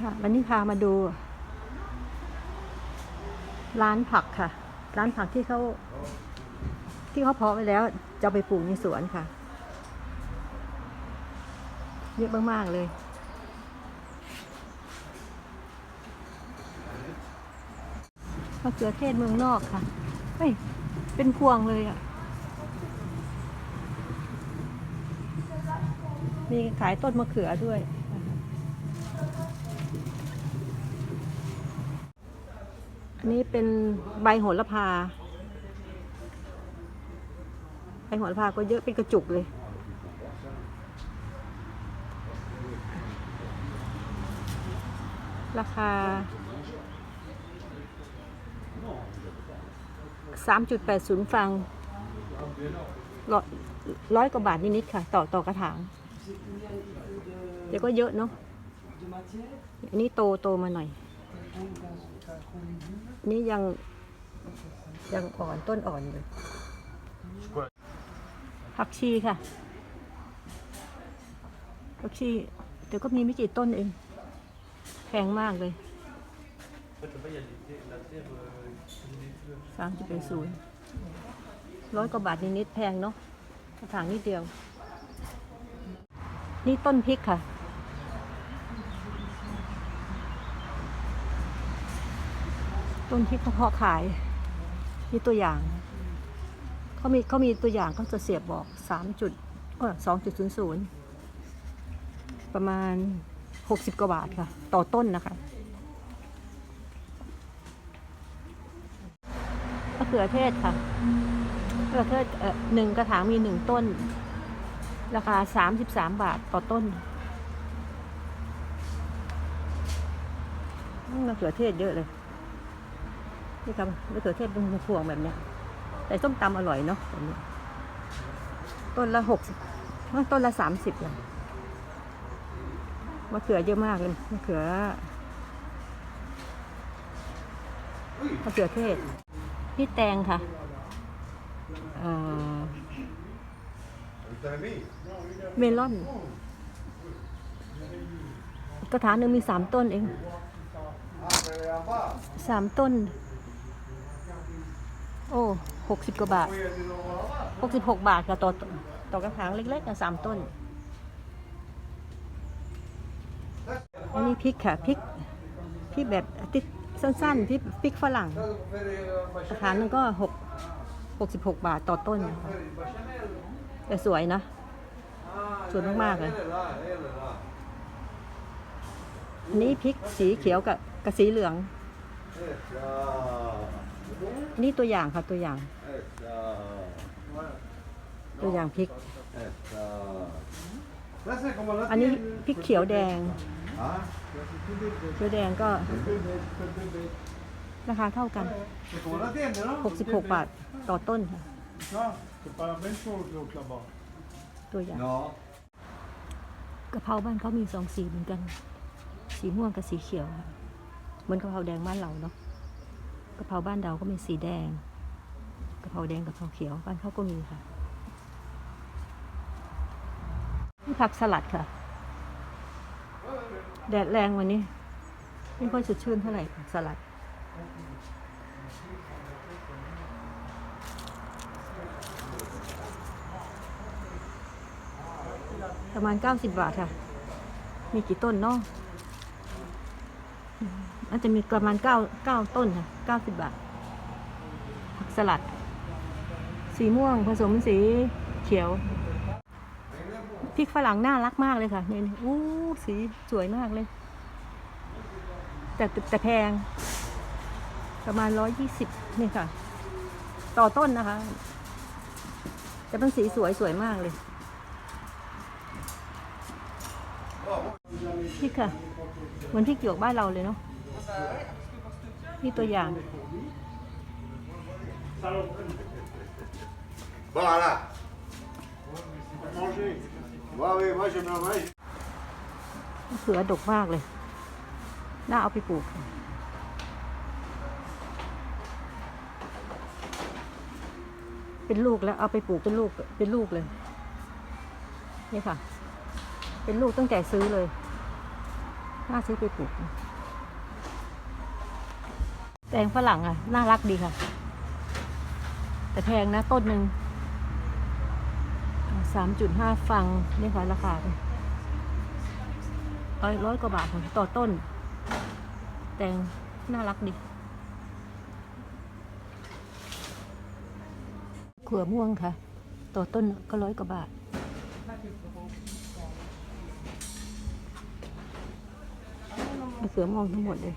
ค่ะ วันนี้พามาดู ร้านผักค่ะ ร้านผักที่เขาที่เขาเพาะไว้แล้ว จะไปปลูกในสวนค่ะ เยอะมากๆเลยมะเขือเทศเมืองนอกค่ะเฮ้ย เป็นพวงเลยอะ มีขายต้นมะเขือด้วยนะคะ อันนี้เป็นใบโหระพา ใบโหระพาก็เยอะเป็นกระจุกเลย ราคา 3.80 ฟังร้อยร้อยกว่าบาทนิดๆค่ะ ต่อต่อกระถางเดี๋ยวก็เยอะเนาะอันนี้โตโตมาหน่อย นนี้ยังยังอ่อนต้นอ่อนอยู่ผักชีค่ะผักชีเดี๋ยวก็มีไม่กี่ต้นเองแพงมากเลยสามจุดเป็นศูนย์ร้อยกว่าบาทนิดๆแพงเนาะกระถางนิดเดียว นี่ต้นพริกค่ะ ต้นพริกเขาเพาะขายนี่ตัวอย่างเขามีเขามีตัวอย่างเขาจะเสียบบอกสามจุดเออสองจุดศูนย์ศูนย์ประมาณหกสิบกว่าบาทค่ะ ต่อต้นนะคะมะเขือเทศค่ะมะเขือเทศเอ่อหนึ่งกระถางมีหนึ่งต้น ราคาสามสิบสามบาทต่อต้นมะเขือเทศเยอะเลย นี่ครับมะเขือเทศเป็นพวงแบบเนี้ยแต่ส้มตำอร่อยเนาะแบบนี้ต้นละหกสิบต้นละสามสิบเลยมะเขือเยอะมากเลยมะเขือมะเขือเทศนี่แตงค่ะเมลอน กระถางหนึ่งมีสามต้นเองสามต้น โอ้หกสิบกว่าบาทหกสิบหกบาทค่ะต่อต่อกระถางเล็กๆนสามต้น อันนี้พริกค่ะพริกพริกแบบติดสั้นๆพริกพริกฝรั่งกระถางนึงก็หกหกสิบหกบาทต่อต้นนะคะแต่สวยนะ สวยมากๆเลยอันนี้พริกสีเขียวกับกับสีเหลือง นนี้ตัวอย่างค่ะตัวอย่าง ตัวอย่างพริก อันนี้พริกเขียวแดง เขียวแดงก็ราคาเท่ากัน 66 บาทต่อต้นค่ะ ตัวอย่างกะเพราบ้านเขามีสองสีเหมือนกัน สีม่วงกับสีเขียว เหมือนกะเพราแดงบ้านเราเนาะ กะเพราบ้านเราก็มีสีแดงกะเพราแดงกะเพราเขียวบ้านเขาก็มีค่ะนี่ผักสลัดค่ะ แดดแรงวันนี้ ไม่ค่อยสดชื่นเท่าไหร่ผักสลัดประมาณ 90 บาทค่ะ มีกี่ต้นเนาะ อืมอาจะมีประมาณ9 9ต้นค่ะ90บาท ผักสลัด สีม่วงผสมสีเขียว พริกฝรั่งน่ารักมากเลยค่ะนี่นี่อู้สีสวยมากเลย แต่แต่แพง ประมาณ120นี่ค่ะ ต่อต้นนะคะ แต่เป็นสีสวยสวยมากเลยพริกค่ะเหมือนพริกหยวกบ้านเราเลยเนาะ นี่ตัวอย่าง Voilà. Manger. Ouais, oui, moi je me mange. มะเขือดกมากเลย น่าเอาไปปลูกค่ะเป็นลูกแล้วเอาไปปลูกเป็นลูก เป็นลูกเลย นี่ค่ะ เป็นลูกตั้งแต่ซื้อเลย น่าซื้อไปปลูกนะ แตงฝรั่งอะ น่ารักดีค่ะ แต่แพงนะต้นหนึ่งสามจุดห้าฟังนี่ค่ะราคาร้อยร้อยกว่าบาทค่ะต่อต้น แตงน่ารักดีขัวม่วงค่ะ ต่อต้นก็ร้อยกว่าบาทเขือม่วงทั้งหมดเลย